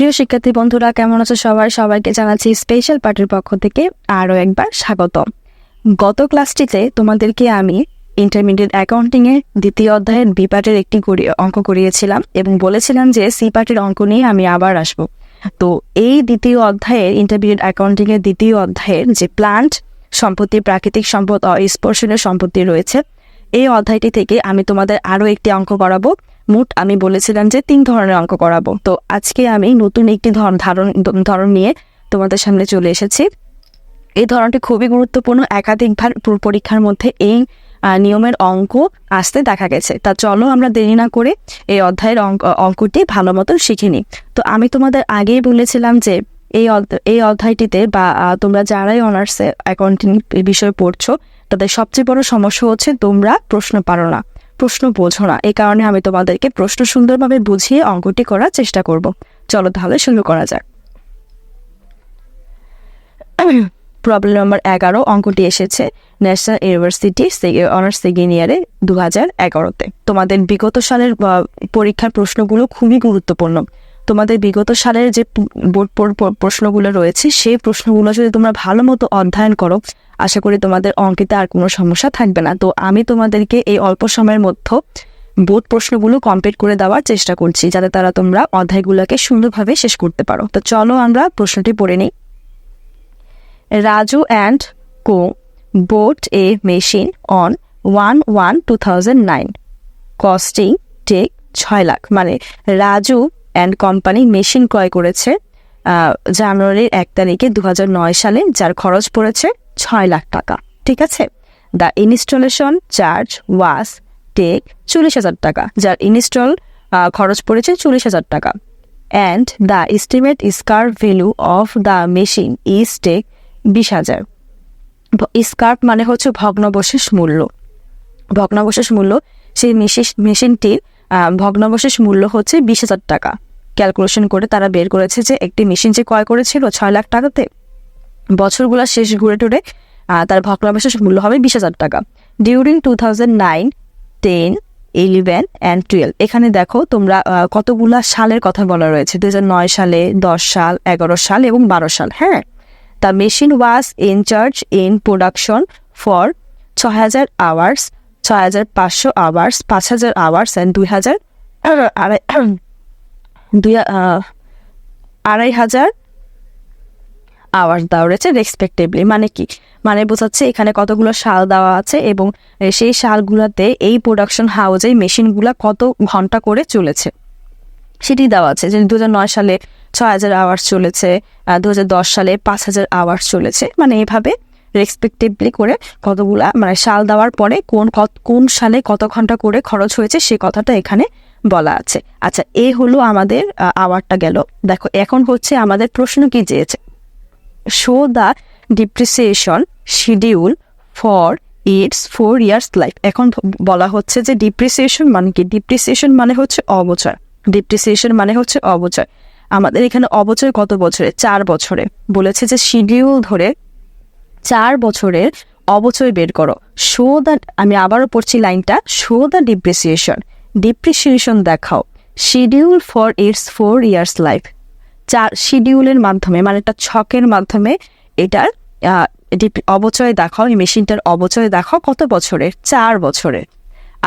প্রিয় শিক্ষার্থী বন্ধুরা, কেমন আছো সবাই? সবাইকে জানাচ্ছি স্পেশাল পার্টির পক্ষ থেকে আরও একবার স্বাগত গত ক্লাসটিতে তোমাদেরকে আমি ইন্টারমিডিয়েট অ্যাকাউন্টিং এর দ্বিতীয় অধ্যায়ের বি পার্টের একটি অঙ্ক করিয়েছিলাম এবং বলেছিলাম যে সি পার্টের অঙ্ক নিয়ে আমি আবার আসব। তো এই দ্বিতীয় অধ্যায়ের ইন্টারমিডিয়েট অ্যাকাউন্টিং এর দ্বিতীয় অধ্যায়ের যে প্লান্ট সম্পত্তি, প্রাকৃতিক সম্পদ অস্পর্শনীয় সম্পত্তি রয়েছে, এই অধ্যায়টি থেকে আমি তোমাদের আরও একটি অঙ্ক করাবো মোট আমি বলেছিলাম যে তিন ধরনের অঙ্ক করাবো। তো আজকে আমি নতুন একটি ধর- ধারণ ধরন নিয়ে তোমাদের সামনে চলে এসেছি। এই ধরনটি খুবই গুরুত্বপূর্ণ। একাধিকবার পরীক্ষার মধ্যে এই নিয়মের অঙ্ক আসতে দেখা গেছে। তা চলো আমরা দেরি না করে এই অধ্যায়ের অঙ্ক অঙ্কটি ভালো মতো শিখে নিই। তো আমি তোমাদের আগেই বলেছিলাম যে এই এই অধ্যায়টিতে বা তোমরা যারাই অনার্সে অ্যাকাউন্টিং বিষয়ে পড়ছো, তাদের সবচেয়ে বড় সমস্যা হচ্ছে তোমরা প্রশ্ন পারো না। প্রশ্ন বোঝো না। এই কারণে আমি তোমাদেরকে প্রশ্ন সুন্দরভাবে বুঝিয়ে অঙ্কটি করার চেষ্টা করব। চলো তাহলে শুরু করা যাক। প্রবলেম নম্বর এগারো, অঙ্কটি এসেছে ন্যাশনাল ইউনিভার্সিটি অনার্স সেকেন্ড ইয়ারে দু হাজার এগারোতে। তোমাদের বিগত সালের পরীক্ষার প্রশ্নগুলো খুবই গুরুত্বপূর্ণ। তোমাদের বিগত সালের যে বোর্ড পর- পর- প্রশ্নগুলো রয়েছে, সেই প্রশ্নগুলো যদি তোমরা ভালো মতো অধ্যয়ন করো, আশা করি তোমাদের অঙ্কিতে আর কোনো সমস্যা থাকবে না। তো আমি তোমাদেরকে এই অল্প সময়ের মধ্যে বোর্ড প্রশ্নগুলো কমপ্লিট করে দেওয়ার চেষ্টা করছি, যাতে তারা তোমরা অধ্যায়গুলোকে সুন্দরভাবে শেষ করতে পারো। তো চলো আমরা প্রশ্নটি পড়ে নিই। Raju and co bought a machine on one one two thousand nine. Costing take ছয় লাখ। মানে রাজু অ্যান্ড কোম্পানি মেশিন ক্রয় করেছে জানুয়ারির এক তারিখে দু হাজার নয় সালে, যার খরচ পড়েছে ছয় লাখ টাকা। ঠিক আছে? দ্য ইনস্টলেশন চার্জ ওয়াস টেক চল্লিশ হাজার টাকা, যার ইনস্টল খরচ পড়েছে চল্লিশ হাজার টাকা। And the estimate scrap value of the machine is take বিশ হাজার। স্কার্প মানে হচ্ছে ভগ্নবশেষ মূল্য। ভগ্নাবশেষ মূল্য সেই মেশিস- মেশিনটির ভগ্নাবশেষ মূল্য হচ্ছে বিশ হাজার টাকা। ক্যালকুলেশন করে তারা বের করেছে যে একটি মেশিন যে ক্রয় করেছিল ছয় লাখ টাকাতে। বছরগুলো শেষ ঘুরে টুরে তার ভগ্নাবশেষ মূল্য হবে বিশ হাজার টাকা। During two thousand nine ten eleven and twelve এখানে দেখো তোমরা কতগুলা সালের কথা বলা রয়েছে। দু নয় সালে দশ সাল, এগারো সাল এবং বারো সাল হ্যাঁ? The machine was in charge in production for ছ হাজার আওয়ার্স ছ হাজার পাঁচশো আওয়ার্স পাঁচ হাজার আওয়ার্স অ্যান্ড দুই হাজার আড়াই দুই আড়াই হাজার আওয়ার্স দেওয়া রয়েছে রেসপেক্টিভলি মানে কি? মানে বোঝাচ্ছে এখানে কতগুলো সাল দেওয়া আছে এবং সেই সালগুলোতে এই প্রোডাকশন হাউজে মেশিনগুলো কত ঘণ্টা করে চলেছে। সেটি দেওয়া আছে যে দু নয় সালে ছয় হাজার আওয়ার্স চলেছে দু সালে পাঁচ হাজার আওয়ার্স চলেছে। মানে এভাবে রেসপেক্টিভলি করে কতগুলা মানে সাল দেওয়ার পরে কোন কোন সালে কত ঘণ্টা করে খরচ হয়েছে সে কথাটা এখানে বলা আছে। আচ্ছা এ হলো আমাদের আওয়ারটা গেল। দেখো, এখন হচ্ছে আমাদের প্রশ্ন কি চেয়েছে show the depreciation schedule for its four years life এখন বলা হচ্ছে যে ডিপ্রিসিয়েশন মানে কি? ডিপ্রিসিয়েশন মানে হচ্ছে অবচয়। ডিপ্রিসিয়েশন মানে হচ্ছে অবচয়। আমাদের এখানে অবচয় কত বছরে? চার বছরে। বলেছে যে শিডিউল ধরে চার বছরের অবচয় বের করো। শো দ্য আমি আবারও পড়ছি লাইনটা শো দ্য ডিপ্রিসিয়েশন ডিপ্রিসিয়েশন দেখাও। Schedule for its four years life চার শিডিউলের মাধ্যমে মানে একটা ছকের মাধ্যমে এটার অবচয় দেখাও, এই মেশিনটার অবচয় দেখাও কত বছরের? চার বছরের।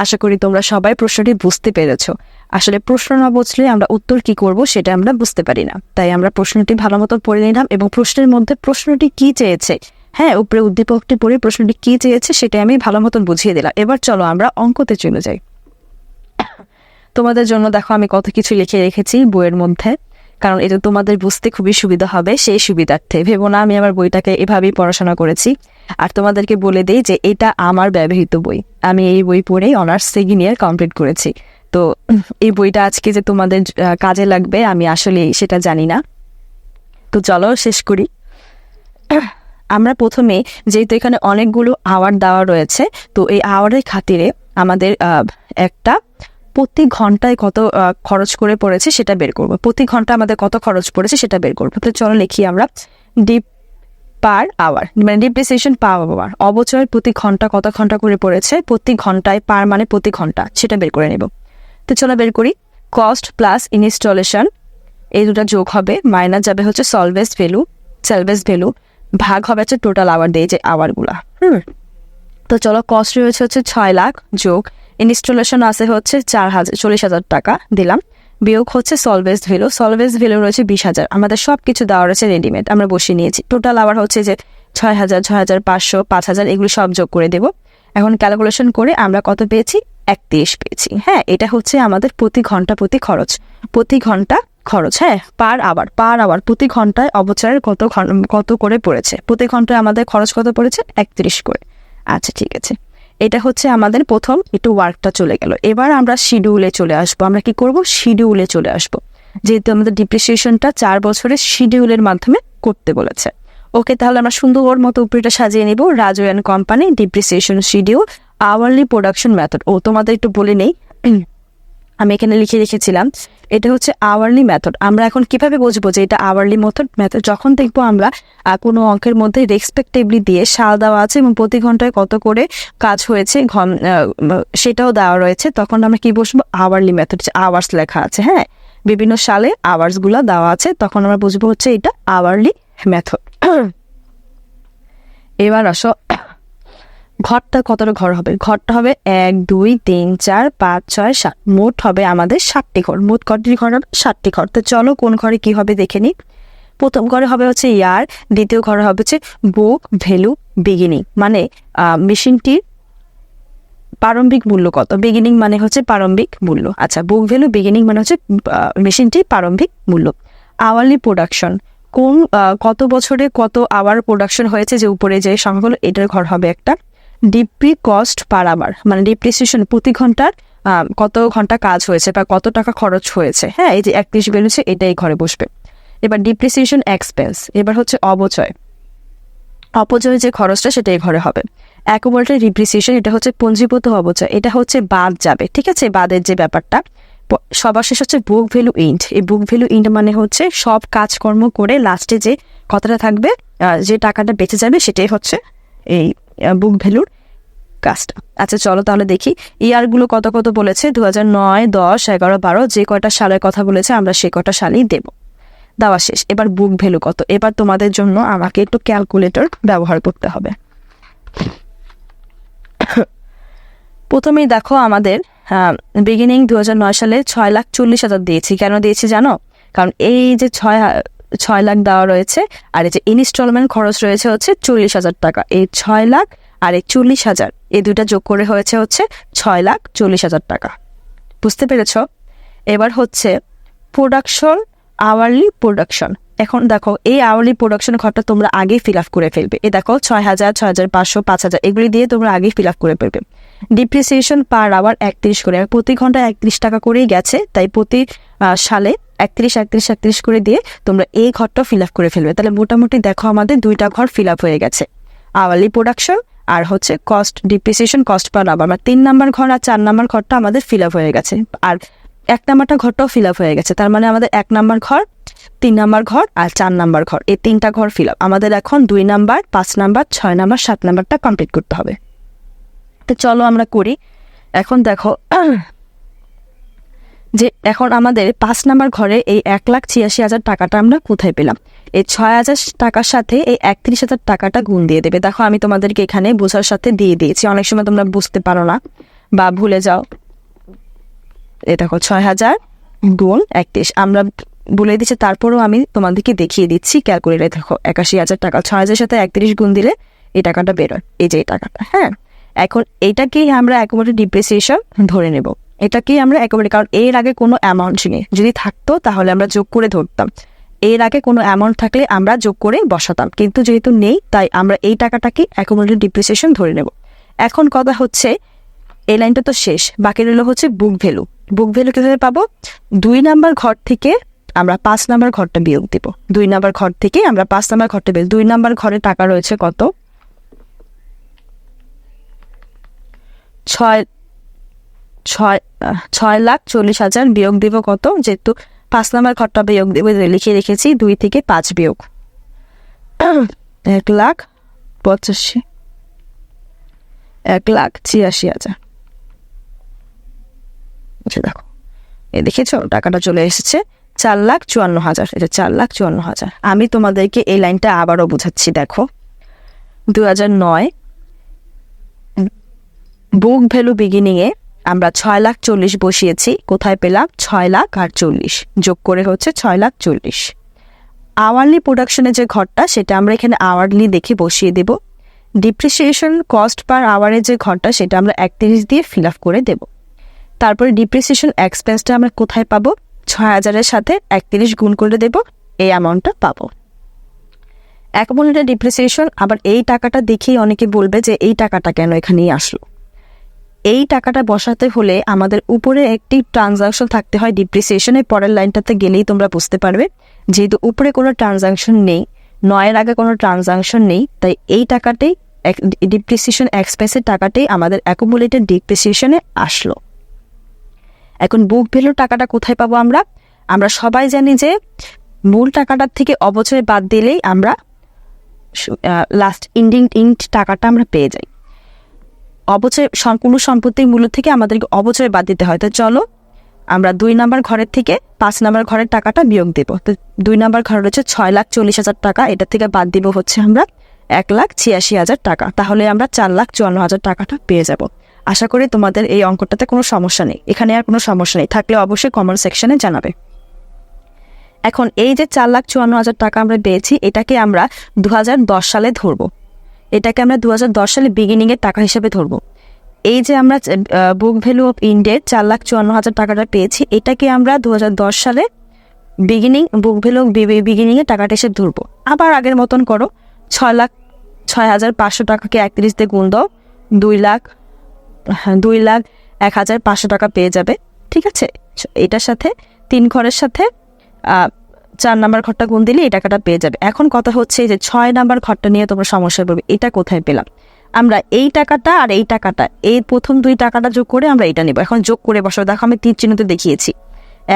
আশা করি তোমরা সবাই প্রশ্নটি বুঝতে পেরেছ। আসলে প্রশ্ন না বুঝলে আমরা উত্তর কি করব সেটা আমরা বুঝতে পারি না। তাই আমরা প্রশ্নটি ভালো মতো পড়ে নিলাম এবং প্রশ্নের মধ্যে প্রশ্নটি কি চেয়েছে হ্যাঁ উপরে উদ্দীপকটি পড়ে প্রশ্নটি কি চেয়েছে সেটা আমি ভালো মতন বুঝিয়ে দিলাম। এবার চলো আমরা অঙ্কতে চলে যাই। তোমাদের জন্য দেখো আমি কত কিছু লিখে রেখেছি বইয়ের মধ্যে, কারণ এটা তোমাদের বুঝতে খুবই সুবিধা হবে সেই সুবিধার্থে। ভেবো না, আমি আমার বইটাকে এভাবেই পড়াশোনা করেছি। আর তোমাদেরকে বলে দিই যে এটা আমার ব্যবহৃত বই। আমি এই বই পড়েই অনার্স সেকেন্ড ইয়ার কমপ্লিট করেছি। তো এই বইটা আজকে যে তোমাদের কাজে লাগবে, আমি আসলে সেটা জানি না। তো চলো শেষ করি। আমরা প্রথমে যেহেতু এখানে অনেকগুলো আওয়ার দেওয়া রয়েছে, তো এই আওয়ারের খাতিরে আমাদের একটা প্রতি ঘন্টায় কত খরচ করে পড়েছে সেটা বের করব। প্রতি ঘণ্টা আমাদের কত খরচ পড়েছে সেটা বের করব। তো চলো লিখি আমরা ডিপ পার আওয়ার মানে ডিপ্রিসিয়েশন পার আওয়ার অবচয়ের প্রতি ঘণ্টা কত ঘণ্টা করে পড়েছে, প্রতি ঘন্টায় পার মানে প্রতি ঘণ্টা, সেটা বের করে নেব। তো চলো বের করি কস্ট প্লাস ইনস্টলেশন এই দুটো যোগ হবে মাইনাস যাবে হচ্ছে সলভেস ভ্যালু সেলভেস ভ্যালু ভাগ হবে হচ্ছে টোটাল আওয়ার দিয়ে যে আওয়ারগুলা হুম? তো চলো কস্ট রয়েছে হচ্ছে ছয় লাখ যোগ ইনস্টলেশন আছে হচ্ছে চার হাজার চল্লিশ হাজার টাকা দিলাম। বিয়োগ হচ্ছে সলভেজ ভ্যালু সলভেজ ভ্যালু রয়েছে বিশ হাজার। আমাদের সব কিছু দেওয়া রয়েছে রেডিমেড আমরা বসিয়ে নিয়েছি। টোটাল আবার হচ্ছে যে ছয় হাজার ছয় হাজার পাঁচশো, পাঁচ হাজার, এগুলো সব যোগ করে দেব। এখন ক্যালকুলেশন করে আমরা কত পেয়েছি? একত্রিশ পেয়েছি। হ্যাঁ এটা হচ্ছে আমাদের প্রতি ঘণ্টা প্রতি খরচ। প্রতি ঘণ্টা খরচ হ্যাঁ পার আওয়ার পার আওয়ার প্রতি ঘন্টায় অবচারের কত কত করে পড়েছে? প্রতি ঘন্টায় আমাদের খরচ কত পড়েছে? একত্রিশ করে। আচ্ছা ঠিক আছে। এটা হচ্ছে আমাদের প্রথম একটু ওয়ার্কটা চলে গেল। এবার আমরা শিডিউলে চলে আসব। আমরা কি করব? শিডিউলে চলে আসব। যেহেতু আমাদের ডিপ্রিসিয়েশনটা চার বছরের শিডিউলের মাধ্যমে করতে বলেছে। ওকে, তাহলে আমরা সুন্দর মতো উপরেটা সাজিয়ে নিব। Raju and company depreciation schedule hourly production method ও, তোমাদের একটু বলে নেই। আমি এখানে লিখে রেখেছিলাম। এটা হচ্ছে আওয়ারলি মেথড আমরা এখন কীভাবে বুঝব যে এটা আওয়ারলি মেথড মেথড যখন দেখব আমরা কোনো অঙ্কের মধ্যে রেসপেক্টিভলি দিয়ে সাল দেওয়া আছে এবং প্রতি ঘন্টায় কত করে কাজ হয়েছে, ঘন সেটাও দেওয়া রয়েছে, তখন আমরা কি বসবো? আওয়ারলি মেথড আওয়ার্স লেখা আছে হ্যাঁ? বিভিন্ন সালে আওয়ার্সগুলো দেওয়া আছে, তখন আমরা বুঝব হচ্ছে এটা আওয়ারলি মেথড এবার আসো ঘরটা কতটা ঘর হবে? ঘরটা হবে এক, দুই, তিন, চার, পাঁচ, ছয়, সাত। মোট হবে আমাদের সাতটি ঘর। মোট কটি ঘর হবে? ষাটটি ঘর। তো চলো কোন ঘরে কি হবে দেখে নিই। প্রথম ঘরে হবে হচ্ছে ইয়ার, দ্বিতীয় ঘরে হবে হচ্ছে বুক, ভ্যালু বিগিনিং মানে মেশিনটির প্রারম্ভিক মূল্য কত? বিগিনিং মানে হচ্ছে প্রারম্ভিক মূল্য। আচ্ছা বুক, ভ্যালু বিগিনিং মানে হচ্ছে মেশিনটির প্রারম্ভিক মূল্য। আওয়ারলি প্রোডাকশন কোন কত বছরে কত আওয়ার প্রোডাকশন হয়েছে যে উপরে যে সংখ্যাগুলো এটার ঘর হবে একটা। ডিপ্রি কস্ট পার আওয়ার মানে ডিপ্রিসিয়েশন প্রতি ঘণ্টার কত ঘণ্টা কাজ হয়েছে বা কত টাকা খরচ হয়েছে হ্যাঁ এই যে একত্রিশ বেরোচ্ছে এটাই ঘরে বসবে। এবার ডিপ্রিসিয়েশন এক্সপেন্স এবার হচ্ছে অবচয় অপচয় যে খরচটা, সেটাই ঘরে হবে। অ্যাকুমুলেটেড ডিপ্রিসিয়েশন এটা হচ্ছে পঞ্জীভূত অবচয় এটা হচ্ছে বাদ যাবে, ঠিক আছে? বাদের যে ব্যাপারটা সবার শেষ হচ্ছে বুক ভ্যালু ইন্ট এই বুক ভ্যালু ইন্ট মানে হচ্ছে সব কাজকর্ম করে লাস্টে যে কথাটা থাকবে যে টাকাটা বেঁচে যাবে, সেটাই হচ্ছে এই বুক ভ্যালুর কাজটা। আচ্ছা চলো তাহলে দেখি। ইয়ারগুলো কত কত বলেছে? দু হাজার নয়, দশ, এগারো, বারো, যে কয়টা সালের কথা বলেছে, আমরা সে কয়টা সালেই দেব। দেওয়া শেষ। এবার বুক ভ্যালু কত? এবার তোমাদের জন্য আমাকে একটু ক্যালকুলেটর ব্যবহার করতে হবে। প্রথমেই দেখো আমাদের বিগিনিং দু নয় সালে ছয় লাখ চল্লিশ হাজার দিয়েছি। কেন দিয়েছি জানো? কারণ এই যে ছয় ছয় লাখ দেওয়া রয়েছে। আর এই যে ইনস্টলমেন্ট খরচ রয়েছে হচ্ছে চল্লিশ হাজার টাকা। এই ছয় লাখ আর এই চল্লিশ হাজার, এই দুটা যোগ করে হয়েছে হচ্ছে ছয় লাখ চল্লিশ হাজার টাকা। বুঝতে পেরেছ? এবার হচ্ছে প্রোডাকশন আওয়ারলি প্রোডাকশন এখন দেখো, এই আওয়ারলি প্রোডাকশন ঘরটা তোমরা আগেই ফিল আপ করে ফেলবে। এ দেখো, ছয় হাজার ছয় হাজার, পাঁচশো, পাঁচ হাজার, এগুলি দিয়ে তোমরা আগেই ফিল আপ করে ফেলবে। ডিপ্রিসিয়েশন পার আওয়ার একত্রিশ করে। প্রতি ঘন্টায় একত্রিশ টাকা করেই গেছে, তাই প্রতি সালে একত্রিশ একত্রিশ একত্রিশ করে দিয়ে তোমরা এই ঘরটা ফিল আপ করে ফেলবে। তাহলে মোটামুটি দেখো আমাদের দুইটা ঘর ফিল আপ হয়ে গেছে। আওয়ারলি প্রোডাকশন আর হচ্ছে cost depreciation cost per hour মানে তিন নাম্বার ঘর আর চার নাম্বার ঘরটা আমাদের ফিল আপ হয়ে গেছে। আর এক নাম্বারটা ঘরটাও ফিল আপ হয়ে গেছে। তার মানে আমাদের এক নাম্বার ঘর, তিন নাম্বার ঘর আর চার নাম্বার ঘর। এই তিনটা ঘর ফিল আপ আমাদের এখন দুই নাম্বার, পাঁচ নাম্বার, ছয় নাম্বার, সাত নাম্বারটা কমপ্লিট করতে হবে। তো চলো আমরা করি। এখন দেখো এখন আমাদের পাঁচ নাম্বার ঘরে এই এক লাখ ছিয়াশি হাজার টাকাটা আমরা কোথায় পেলাম? এই ছয় হাজার টাকার সাথে এই একত্রিশ হাজার টাকাটা গুণ দিয়ে দেবে। দেখো, আমি তোমাদেরকে এখানে বোঝার সাথে দিয়ে দিয়েছি। অনেক সময় তোমরা বুঝতে পারো না বা ভুলে যাও। এ দেখো, ছয় হাজার গুণ একত্রিশ। আমরা বলে দিচ্ছি, তারপরেও আমি তোমাদেরকে দেখিয়ে দিচ্ছি ক্যালকুলেটর। দেখো, একাশি হাজার টাকা। ছয় হাজার সাথে একত্রিশ গুণ দিলে এই টাকাটা বেরোয়। এই যে এই টাকাটা হ্যাঁ? এখন এটাকেই আমরা একেবারে ডিপ্রিসিয়েশন ধরে নেব। এটাকেই আমরা একেবারে কারণ এর আগে কোনো অ্যামাউন্ট নেই। যদি থাকতো, তাহলে আমরা যোগ করে ধরতাম। এর আগে কোনো অ্যামাউন্ট থাকলে আমরা যোগ করে বসাতাম। কিন্তু যেহেতু নেই, তাই আমরা এই টাকাটাকে অ্যাকোমোডেট ডিপ্রিসিয়েশন ধরে নেব। এখন কথা হচ্ছে, এই লাইনটা তো শেষ, বাকি রইল হচ্ছে বুক ভ্যালু বুক ভ্যালু কীভাবে পাবো? দুই নাম্বার ঘর থেকে আমরা পাঁচ নাম্বার ঘরটা বিয়োগ দিব। দুই নাম্বার ঘর থেকে আমরা পাঁচ নাম্বার ঘরটা বিয়োগ দুই নাম্বার ঘরে টাকা রয়েছে কত? ছয় ছয় ছয় লাখ চল্লিশ হাজার বিয়োগ দিব কত? যেহেতু পাঁচ নাম্বার ঘরটা বিয়োগ দেবো লিখে রেখেছি, দুই থেকে পাঁচ বিয়োগ। এক লাখ পঁচাশি, এক লাখ ছিয়াশি হাজার। আচ্ছা দেখো। এ দেখেছ? টাকাটা চলে এসেছে। চার লাখ চুয়ান্ন হাজার। এটা চার লাখ চুয়ান্ন হাজার। আমি তোমাদেরকে এই লাইনটা আবারও বোঝাচ্ছি, দেখো। দু হাজার নয় বুক ভ্যালু বিগিনিংয়ে আমরা ছয় লাখ চল্লিশ বসিয়েছি, কোথায় পেলাম? ছয় লাখ আর চল্লিশ যোগ করে হচ্ছে ছয় লাখ চল্লিশ। আওয়ারলি প্রোডাকশনের যে ঘরটা, সেটা আমরা এখানে আওয়ারলি দেখে বসিয়ে দেব। ডিপ্রিসিয়েশন কস্ট পার আওয়ারের যে ঘরটা, সেটা আমরা একত্রিশ দিয়ে ফিল আপ করে দেব। তারপরে ডিপ্রিসিয়েশন এক্সপেন্সটা আমরা কোথায় পাবো? ছয় হাজারের সাথে একত্রিশ গুণ করে দেব, এই অ্যামাউন্টটা পাবো। অ্যাকোমোলেটেড ডিপ্রিসিয়েশন, আবার এই টাকাটা দেখেই অনেকে বলবে যে এই টাকাটা কেন এখানেই আসলো। এই টাকাটা বসাতে হলে আমাদের উপরে একটি ট্রানজাকশন থাকতে হয় ডিপ্রিসিয়েশনের পরের লাইনটাতে গেলেই তোমরা বুঝতে পারবে। যেহেতু উপরে কোনো ট্রানজাকশন নেই, নয়ের আগে কোনো ট্রানজাকশন নেই, তাই এই টাকাটাই ডিপ্রিসিয়েশন এক্সপেন্সের টাকাটাই আমাদের অ্যাকুমুলেটেড ডিপ্রিসিয়েশনে আসলো। এখন বুক ভ্যালুর টাকাটা কোথায় পাবো আমরা? আমরা সবাই জানি যে মূল টাকাটার থেকে অবচয় বাদ দিলেই আমরা লাস্ট ইন্ডিং ইন্ট টাকাটা আমরা পেয়ে যাই। অবচয় সম্পূর্ণ সম্পত্তির মূল্য থেকে আমাদেরকে অবচয় বাদ দিতে হয়। তো চলো, আমরা দুই নাম্বার ঘরের থেকে পাঁচ নাম্বার ঘরের টাকাটা বিয়োগ দেব। তো দুই নাম্বার ঘর রয়েছে ছয় লাখ চল্লিশ হাজার টাকা। এটা থেকে বাদ দিব হচ্ছে আমরা এক লাখ ছিয়াশি হাজার টাকা। তাহলে আমরা চার লাখ চুয়ান্ন হাজার টাকাটা পেয়ে যাব। আশা করি তোমাদের এই অঙ্কটাতে কোনো সমস্যা নেই। এখানে আর কোনো সমস্যা নেই। থাকলে অবশ্যই কমেন্ট সেকশনে জানাবে। এখন এই যে চার লাখ চুয়ান্ন হাজার টাকা আমরা পেয়েছি, এটাকে আমরা দু হাজার দশ সালে ধরবো। এটাকে আমরা দু হাজার দশ সালে বিগিনিংয়ের টাকা হিসেবে ধরবো। এই যে আমরা বুক ভ্যালু অফ ইন্ডের চার লাখ চুয়ান্ন হাজার টাকাটা পেয়েছি এটাকে আমরা দু হাজার দশ সালে বিগিনিং বুক ভ্যালু বিগিনিংয়ের টাকাটা হিসেবে ধরবো। আবার আগের মতন করো ছয় লাখ ছয় হাজার পাঁচশো টাকাকে একত্রিশ দিয়ে গুণ দাও দুই লাখ হ্যাঁ, দুই লাখ এক হাজার পাঁচশো টাকা পেয়ে যাবে ঠিক আছে? এটার সাথে তিন ঘরের সাথে চার নাম্বার ঘরটা গুণ দিলে এই টাকাটা পেয়ে যাবে। এখন কথা হচ্ছে যে ছয় নাম্বার ঘরটা নিয়ে তোমরা সমস্যায় পড়বে, এটা কোথায় পেলাম? আমরা এই টাকাটা আর এই টাকাটা, এই প্রথম দুই টাকাটা যোগ করে আমরা এটা নেব। এখন যোগ করে বসাবো দেখো আমি তীর চিহ্নতে দেখিয়েছি।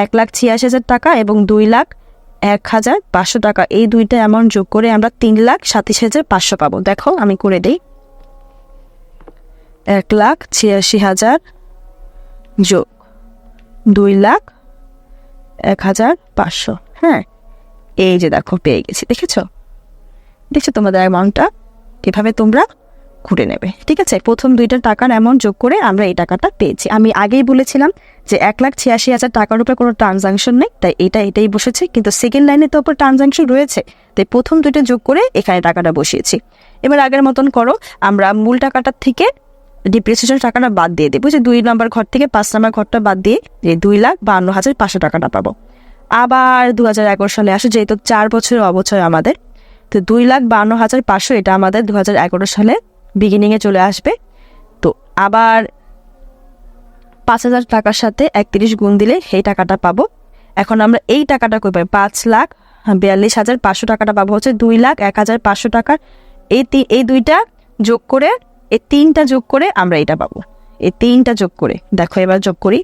এক লাখ ছিয়াশি হাজার টাকা এবং দুই লাখ এক হাজার পাঁচশো টাকা, এই দুইটা অ্যামাউন্ট যোগ করে আমরা তিন লাখ সাতাশ হাজার পাঁচশো পাবো। দেখো আমি করে দিই। এক লাখ ছিয়াশি হাজার যোগ দুই লাখ এক হাজার পাঁচশো। হ্যাঁ এই যে দেখো, পেয়ে গেছি, দেখেছ? দেখছ তোমাদের অ্যামাউন্টটা এভাবে তোমরা খুঁড়ে নেবে, ঠিক আছে? প্রথম দুইটা টাকার অ্যামাউন্ট যোগ করে আমরা এই টাকাটা পেয়েছি। আমি আগেই বলেছিলাম যে এক লাখ ছিয়াশি হাজার টাকার উপরে কোনো ট্রানজাকশন নেই, তাই এটা, এটাই বসেছে। কিন্তু সেকেন্ড লাইনে তো উপর ট্রানজাকশন রয়েছে, তাই প্রথম দুইটা যোগ করে এখানে টাকাটা বসিয়েছি। এবার আগের মতন করো, আমরা মূল টাকাটার থেকে ডিপ্রেসেশন টাকাটা বাদ দিয়ে দেবো। যে দুই নম্বর ঘর থেকে পাঁচ নম্বর ঘরটা বাদ দিয়ে যে দুই লাখ বান্ন হাজার পাঁচশো টাকাটা পাবো। আবার দু হাজার এগারো সালে আসে, যেহেতু চার বছরের অবচয় আমাদের, তো দুই লাখ বান্ন হাজার পাঁচশো এটা আমাদের দু হাজার এগারো সালে বিগিনিংয়ে চলে আসবে। তো আবার পাঁচ হাজার টাকার সাথে একত্রিশ গুণ দিলে সেই টাকাটা পাবো। এখন আমরা এই টাকাটা কই পাই? পাঁচ লাখ বিয়াল্লিশ হাজার পাঁচশো টাকাটা পাবো হচ্ছে দুই লাখ এক হাজার পাঁচশো টাকার। এই এই দুইটা যোগ করে, এই তিনটা যোগ করে আমরা এটা পাবো। এই তিনটা যোগ করে, দেখো এবার যোগ করি।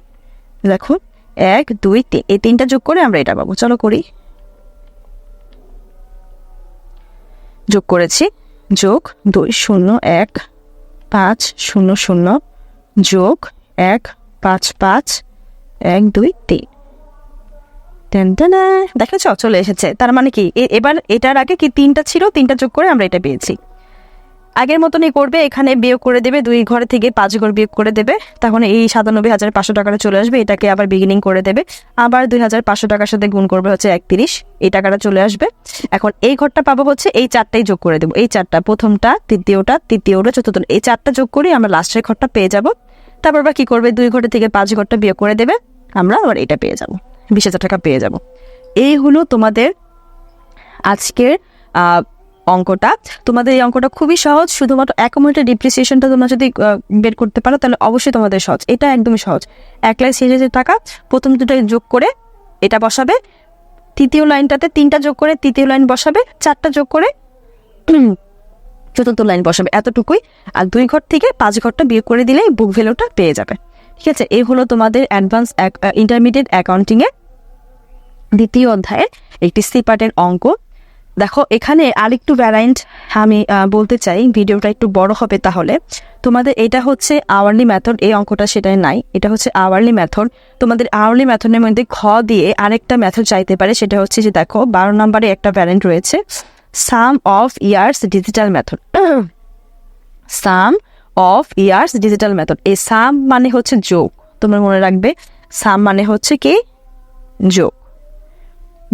দেখো এক, দুই তিন এই তিনটা যোগ করে আমরা এটা পাবো। চলো করি। যোগ করেছি। যোগ দুই, শূন্য, এক, পাঁচ, শূন্য শূন্য। যোগ এক, পাঁচ পাঁচ, এক, দুই তিন দেখেছ? চলে এসেছে। তার মানে কি? এবার এটার আগে কি তিনটা ছিল? তিনটা যোগ করে আমরা এটা পেয়েছি। আগের মতনই করবে, এখানে বিয়োগ করে দেবে, দুই ঘরে থেকে পাঁচ ঘর বিয়োগ করে দেবে। তখন এই সাতানব্বই হাজার পাঁচশো টাকাটা চলে আসবে, এটাকে আবার বিগিনিং করে দেবে। আবার দুই হাজার পাঁচশো টাকার সাথে গুণ করবে হচ্ছে একত্রিশ এই টাকাটা চলে আসবে। এখন এই ঘরটা পাবো হচ্ছে এই চারটাই যোগ করে দেবো, এই চারটা, প্রথমটা, তৃতীয়টা তৃতীয়টা চতুর্থ এই চারটা যোগ করে আমরা লাস্টের ঘরটা পেয়ে যাব। তারপর আবার কী করবে, দুই ঘর থেকে পাঁচ ঘরটা বিয়োগ করে দেবে, আমরা আবার এটা পেয়ে যাব, বিশ হাজার টাকা পেয়ে যাব। এই হলো তোমাদের আজকের অঙ্কটা। তোমাদের এই অঙ্কটা খুবই সহজ, শুধুমাত্র অ্যাকোমোডেটেড ডিপ্রিসিয়েশনটা তোমরা যদি বের করতে পারো, তাহলে অবশ্যই তোমাদের সহজ। এটা একদমই সহজ। এক লাইন শেষ হাজার টাকা, প্রথম দুটো যোগ করে এটা বসাবে। তৃতীয় লাইনটাতে তিনটা যোগ করে তৃতীয় লাইন বসাবে, চারটা যোগ করে চতুর্থ লাইন বসাবে, এতটুকুই। আর দুই ঘর থেকে পাঁচ ঘরটা বিয়ে করে দিলেই বুক ভ্যালুটা পেয়ে যাবে। ঠিক আছে? এই হলো তোমাদের অ্যাডভান্স ইন্টারমিডিয়েট অ্যাকাউন্টিংয়ের দ্বিতীয় অধ্যায়ের একটি সি পার্টের অঙ্ক। দেখো, এখানে আরেকটু ভ্যারাইন্ট আমি বলতে চাই, ভিডিওটা একটু বড় হবে তাহলে। তোমাদের এটা হচ্ছে আওয়ারলি মেথড এই অঙ্কটা সেটাই নাই। এটা হচ্ছে আওয়ারলি মেথড তোমাদের আওয়ারলি মেথডের মধ্যে খ দিয়ে আরেকটা মেথড চাইতে পারে, সেটা হচ্ছে যে দেখো, বারো নম্বরে একটা ভ্যারিয়েন্ট রয়েছে। Sum of years digital method sum of years digital method এই সাম মানে হচ্ছে যোগ। তোমরা মনে রাখবে সাম মানে হচ্ছে কি? যোগ।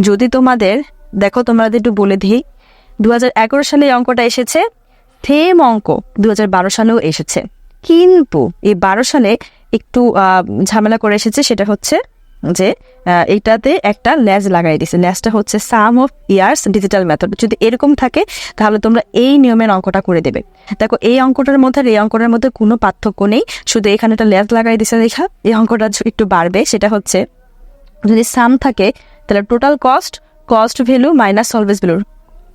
যদি তোমাদের দেখো তোমাদের একটু বলে দিই দু হাজার এগারো সালে এই অঙ্কটা এসেছে। থেম অঙ্ক দু হাজার বারো সালেও এসেছে। কিন্তু এই বারো সালে একটু ঝামেলা করে এসেছে সেটা হচ্ছে যে আহ, এইটাতে একটা ল্যাজ লাগাই দিছে ল্যাজটা হচ্ছে sum of years digital method. যদি এরকম থাকে তাহলে তোমরা এই নিয়মের অঙ্কটা করে দেবে। দেখো এই অঙ্কটার মধ্যে এই অঙ্কটার মধ্যে কোনো পার্থক্য নেই। শুধু এখানে একটা ল্যাজ লাগাই দিছে দেখা এই অঙ্কটা একটু বাড়বে। সেটা হচ্ছে যদি সাম থাকে তাহলে total cost cost value minus salvage value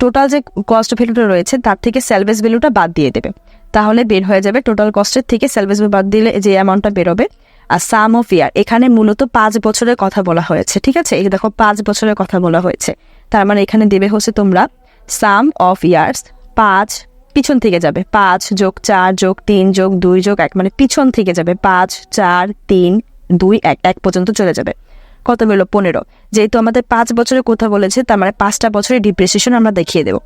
total যে কস্ট ভ্যালুটা রয়েছে, তার থেকে সেলভেজ ভ্যালুটা বাদ দিয়ে দেবে। তাহলে বের হয়ে যাবে টোটাল কস্টের থেকে সেলভেজ ভ্যালু বাদ দিলে যে অ্যামাউন্টটা বেরোবে, আর সাম অফ ইয়ার এখানে মূলত পাঁচ বছরের কথা বলা হয়েছে, ঠিক আছে? এই দেখো পাঁচ বছরের কথা বলা হয়েছে। তার মানে এখানে দেবে হচ্ছে তোমরা সাম অফ ইয়ার্স পাঁচ পিছন থেকে যাবে, পাঁচ যোগ চার যোগ তিন যোগ দুই যোগ এক মানে পিছন থেকে যাবে, পাঁচ, চার, তিন, দুই, এক এক পর্যন্ত চলে যাবে। কত বেরোলো? পনেরো। যেহেতু আমাদের পাঁচ বছরের কথা বলেছে, তার মানে পাঁচটা বছরের ডিপ্রিসিয়েশন আমরা দেখিয়ে দেবো।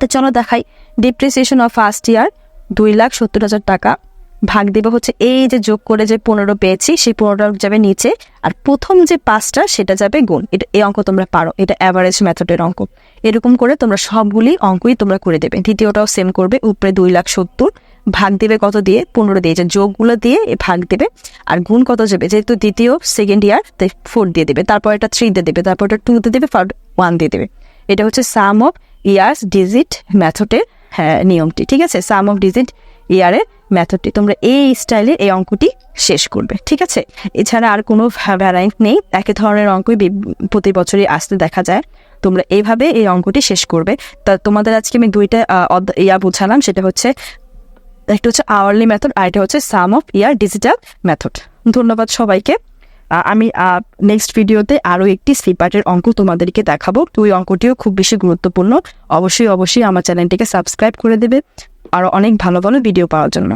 তো চলো দেখাই। ডিপ্রিসিয়েশন অফ ফার্স্ট ইয়ার দুই লাখ সত্তর হাজার টাকা। ভাগ দেবে হচ্ছে এই যে যোগ করে যে পনেরো পেয়েছি, সেই পনেরোটা যাবে নিচে। আর প্রথম যে পাঁচটা, সেটা যাবে গুণ। এটা এই অঙ্ক তোমরা পারো। এটা অ্যাভারেজ মেথডের অঙ্ক। এরকম করে তোমরা সবগুলি অঙ্কই তোমরা করে দেবে। দ্বিতীয়টাও সেম করবে, উপরে দুই লাখ সত্তর। ভাগ দেবে কত দিয়ে? পনেরো দিয়ে। যে যোগগুলো দিয়ে এ ভাগ দেবে, আর গুণ কত যাবে? যেহেতু দ্বিতীয় সেকেন্ড ইয়ার তাই ফোর দিয়ে দেবে। তারপর এটা থ্রি দিয়ে দেবে। তারপর এটা টু দিয়ে দেবে। ফার ওয়ান দিয়ে দেবে। এটা হচ্ছে সাম অফ ইয়ার্স ডিজিট মেথডের হ্যাঁ নিয়মটি। ঠিক আছে? সাম অফ ডিজিট ইয়ারের ম্যাথডটি তোমরা এই স্টাইলে এই অঙ্কটি শেষ করবে। ঠিক আছে? এছাড়া আর কোনো ভ্যারাইন্ট নেই। একই ধরনের অঙ্কই প্রতি বছরই আসতে দেখা যায়। তোমরা এইভাবে এই অঙ্কটি শেষ করবে। তা তোমাদের আজকে আমি দুইটা ইয়া বোঝালাম। সেটা হচ্ছে একটা হচ্ছে আওয়ারলি মেথড আর এটা হচ্ছে sum of year digital method ধন্যবাদ সবাইকে। আমি নেক্সট ভিডিওতে আরও একটি স্লিপারের অঙ্ক তোমাদেরকে দেখাবো। ওই অঙ্কটিও খুব বেশি গুরুত্বপূর্ণ। অবশ্যই অবশ্যই আমার চ্যানেলটিকে সাবস্ক্রাইব করে দেবে। আরও অনেক ভালো ভালো ভিডিও পাওয়ার জন্য।